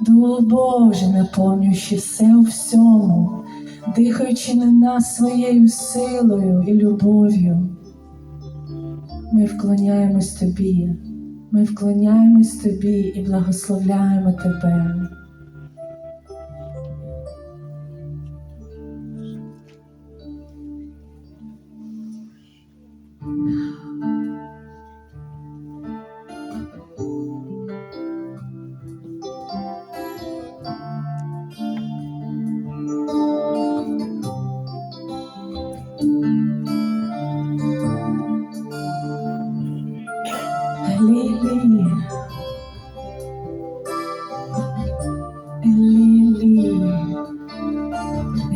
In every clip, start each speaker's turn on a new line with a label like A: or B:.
A: Дух Боже, наповнюючи все у всьому, дихаючи на нас своєю силою і любов'ю. Ми вклоняємось Тобі, ми вклоняємось Тобі і благословляємо Тебе.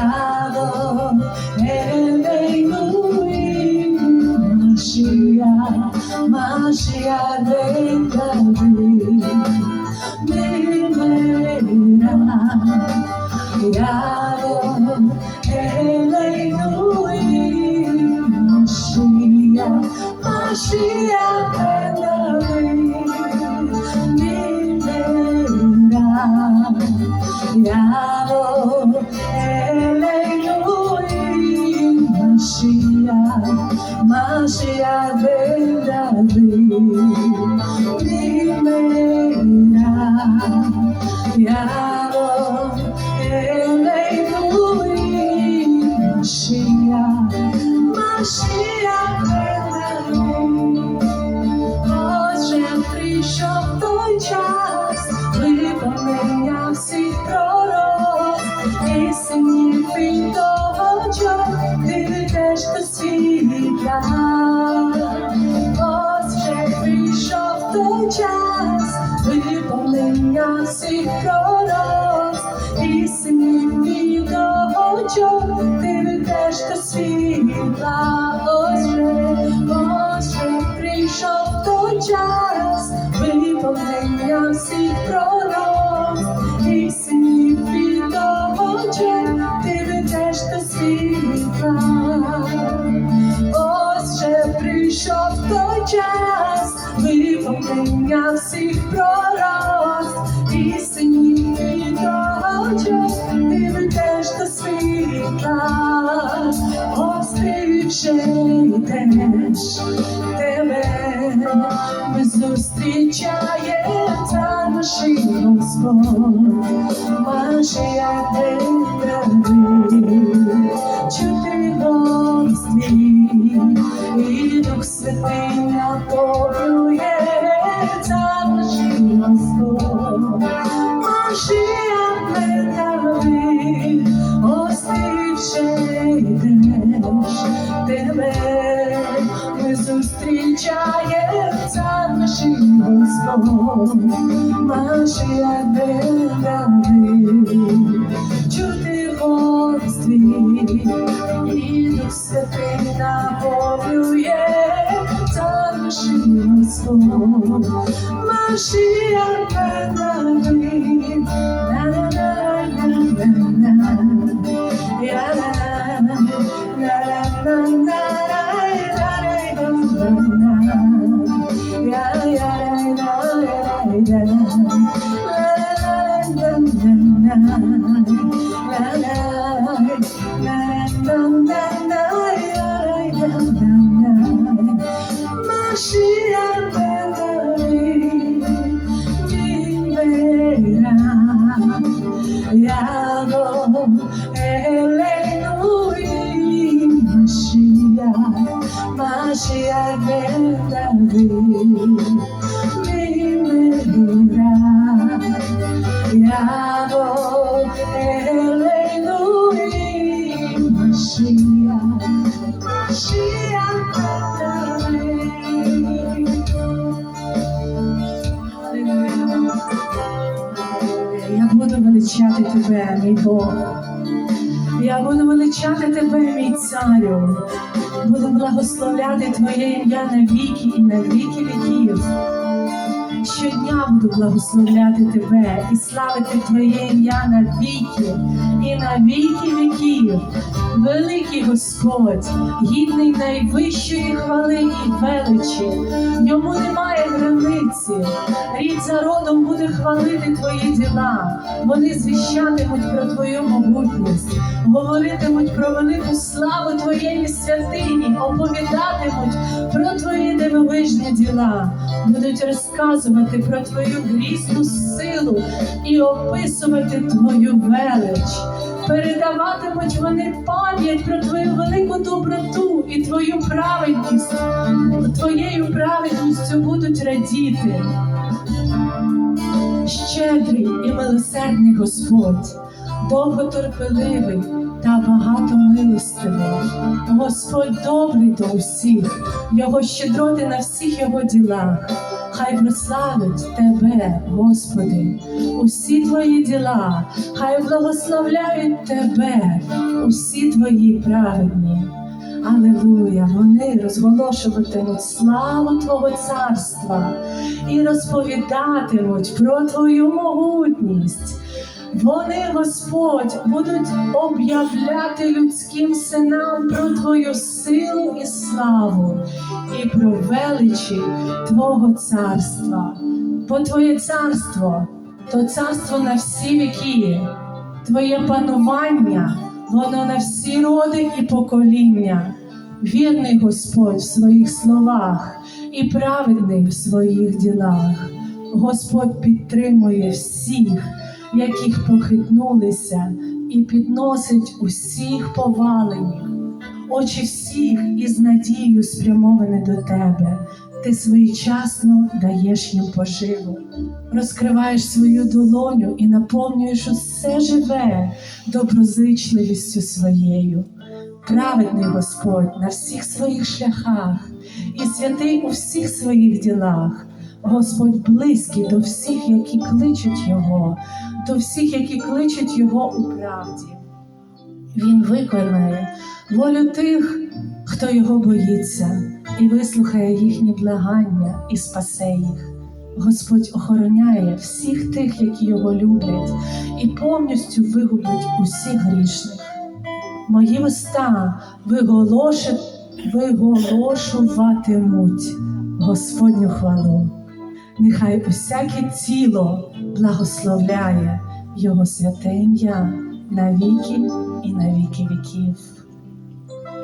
A: adorado en Benuí, Mashiach, Mashiach de David, Bienvenida, Yado en Benuí, Mashiach, magia, magia verdadeira. Primeira, e amor, eu nem fui, magia, magia verdadeira. Всіх пророк, і синів від того, що ти ведеш до світла. Боже, Отже, прийшов той час, виповнення всіх пророк, виповнення всіх пророк, і що ти ведеш до світла. Ось вже йдеш, тебе ми зустрічаємо та наші Господь, Машія Дедави, за нашим Господь, Машія Дедави, чути твій, і Дух Святий наповнює за нашим Господь, Машія Remember тебе, мій Бог. Я буду величати тебе, мій царю. Буду благословляти Твоє ім'я на віки і на віки віків. Щодня буду благословляти тебе і славити Твоє ім'я на віки і на віки віків. Великий Господь, гідний найвищої хвали і величі. Йому немає границі. За родом буде хвалити твої діла. Вони звіщатимуть про твою могутність, говоритимуть про велику славу твоєї святині, оповідатимуть про твої дивовижні діла, будуть розказувати про твою грізну силу і описувати твою велич. Передаватимуть вони пам'ять про твою велику доброту і твою праведність. Твоєю праведністю будуть радіти. Щедрий і милосердний Господь, довготерпеливий та багатомилостивий. Господь добрий до усіх, його щедроти на всіх його ділах. Хай прославить тебе, Господи, усі твої діла, хай благословляють тебе, усі твої праведні. Аллилуйя, Вони розголошуватимуть славу Твого царства і розповідатимуть про Твою могутність. Вони, Господь, будуть об'являти людським синам про Твою силу і славу і про величі Твого царства. Бо Твоє царство то царство на всі віки, Твоє панування, воно на всі роди і покоління. Вірний Господь в своїх словах і праведний в своїх ділах. Господь підтримує всіх, яких похитнулися, і підносить усіх повалених. Очі всіх із надією спрямовані до тебе. Ти своєчасно даєш їм поживу, розкриваєш свою долоню і наповнюєш усе живе доброзичливістю своєю. Праведний Господь на всіх своїх шляхах і святий у всіх своїх ділах. Господь близький до всіх, які кличуть Його, до всіх, які кличуть Його у правді. Він виконає волю тих, хто його боїться, і вислухає їхні благання і спасе їх. Господь охороняє всіх тих, які його люблять, і повністю вигубить усіх грішних. Мої уста виголошуватимуть Господню хвалу. Нехай усяке тіло благословляє Його святе ім'я на віки і на віки віків.